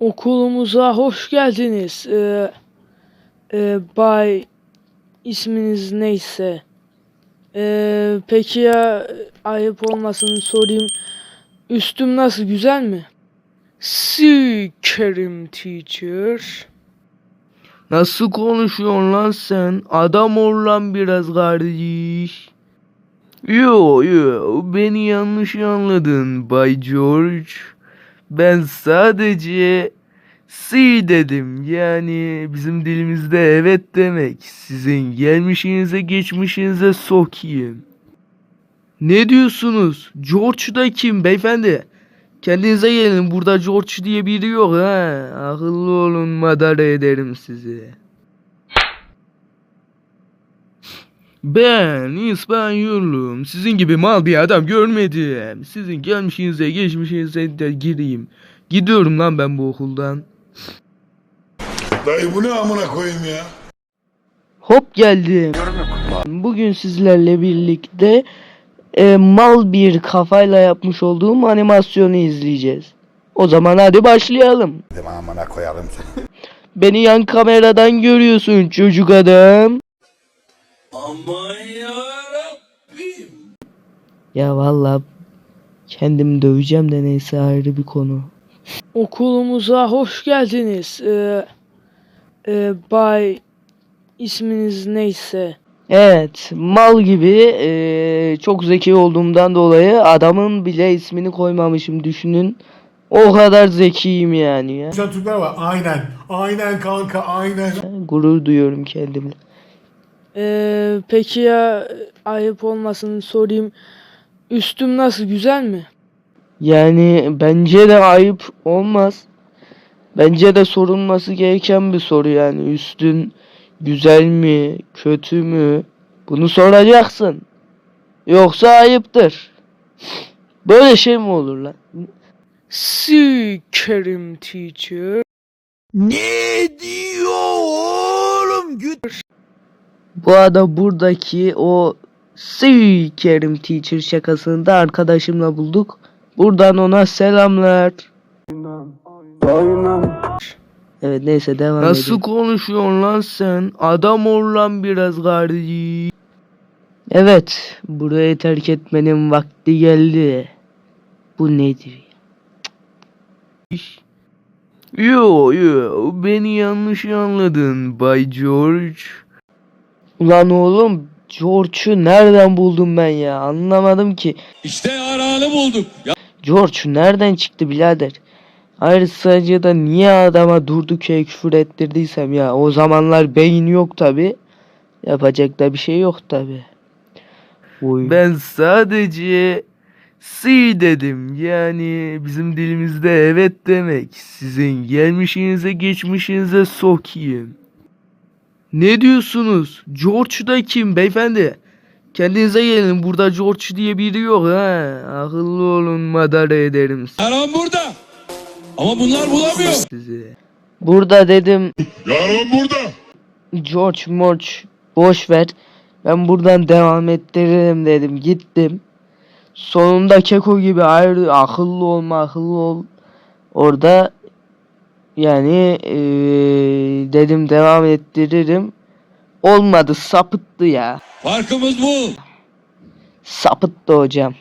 Okulumuza hoş geldiniz. Ee, e, Bay isminiz neyse. Ee, peki ya ayıp olmasın sorayım. Üstüm nasıl güzel mi? Sikerim teacher. Nasıl konuşuyorsun lan sen? Adam ol lan biraz kardeş. Yo yo beni yanlış anladın Bay George. Ben sadece si dedim. Yani bizim dilimizde evet demek. Sizin gelmişinize geçmişinize sokayım. Ne diyorsunuz? George da kim beyefendi? Kendinize gelin burada George diye biri yok ha. Akıllı olun madara ederim sizi. Ben İspanyolum. Sizin gibi mal bir adam görmedim. Sizin gelmişinize geçmişinize de gireyim. Gidiyorum lan ben bu okuldan. Dayı bu ne amına koyayım ya? Hop geldim. Bugün sizlerle birlikte e, mal bir kafayla yapmış olduğum animasyonu izleyeceğiz. O zaman hadi başlayalım. Amına koyalım seni. Beni yan kameradan görüyorsun çocuk adam. Ya valla kendim döveceğim de neyse ayrı bir konu. Okulumuza hoş geldiniz. Ee, e, Bay isminiz neyse. Evet mal gibi eee, çok zeki olduğumdan dolayı adamın bile ismini koymamışım düşünün. O kadar zekiyim yani ya. Güzel Türkler var. Aynen. Aynen kanka aynen. Gurur duyuyorum kendimle. Ee, peki ya ayıp olmasın sorayım. Üstüm nasıl güzel mi? Yani bence de ayıp olmaz. Bence de sorulması gereken bir soru yani. Üstün güzel mi, kötü mü? Bunu soracaksın. Yoksa ayıptır. Böyle şey mi olur lan? Sikerim teacher. Ne diyor oğlum? Bu arada buradaki o Sikerim Teacher şakasını da arkadaşımla bulduk. Buradan ona selamlar. Evet neyse devam edelim. Nasıl konuşuyorsun lan sen? Adam ol lan biraz kardeş. Evet burayı terk etmenin vakti geldi. Bu nedir ya? Yo yo beni yanlış anladın Bay George. Ulan oğlum George'u nereden buldum ben ya anlamadım ki. İşte arağını bulduk. Ya George nereden çıktı birader? Ayrıca da niye adama durduk yere küfür ettirdiysem ya o zamanlar beyin yok tabi. Yapacak da bir şey yok tabi. Ben sadece si dedim. Yani bizim dilimizde evet demek. Sizin gelmişinize geçmişinize sokayım. Ne diyorsunuz? George da kim beyefendi? Kendinize gelin burada George diye biri yok ha. Akıllı olun madara ederim Yaran burada. Ama bunlar bulamıyor. sizi. Burada dedim Yarın burada. George Morch boş ver. Ben buradan devam ettiririm dedim. Gittim. Sonunda Keko gibi ayrı akıllı olma akıllı ol. Orada yani eee, dedim devam ettiririm. Olmadı sapıttı ya. Farkımız bu. Sapıttı hocam.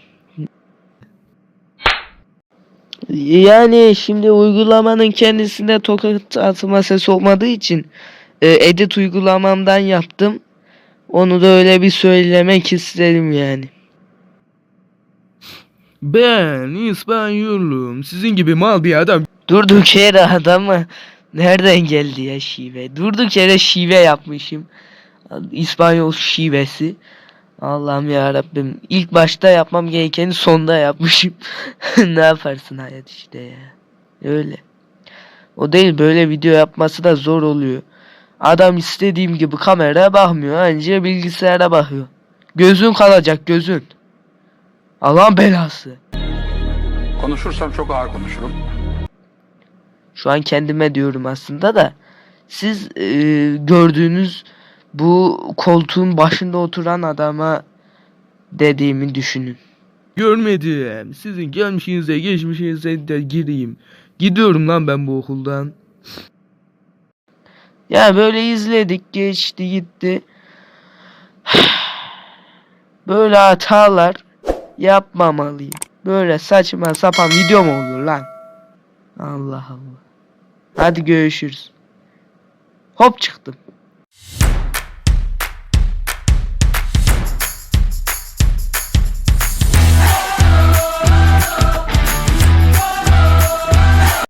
Yani şimdi uygulamanın kendisinde tokat atma sesi olmadığı için e, edit uygulamamdan yaptım. Onu da öyle bir söylemek istedim yani. Ben İspanyolum. Sizin gibi mal bir adam. Durduk yere adamı nereden geldi ya şive? Durduk yere şive yapmışım. İspanyol şivesi. Allah'ım ya Rabbim. İlk başta yapmam gerekeni sonda yapmışım. ne yaparsın hayat işte ya. Öyle. O değil böyle video yapması da zor oluyor. Adam istediğim gibi kameraya bakmıyor. Anca bilgisayara bakıyor. Gözün kalacak gözün. Allah'ın belası. Konuşursam çok ağır konuşurum. Şu an kendime diyorum aslında da. Siz e, gördüğünüz bu koltuğun başında oturan adama dediğimi düşünün. Görmedim. Sizin gelmişinize geçmişinize de gireyim. Gidiyorum lan ben bu okuldan. Ya böyle izledik geçti gitti. Böyle hatalar yapmamalıyım. Böyle saçma sapan video mu olur lan? Allah Allah. Hadi görüşürüz. Hop çıktım.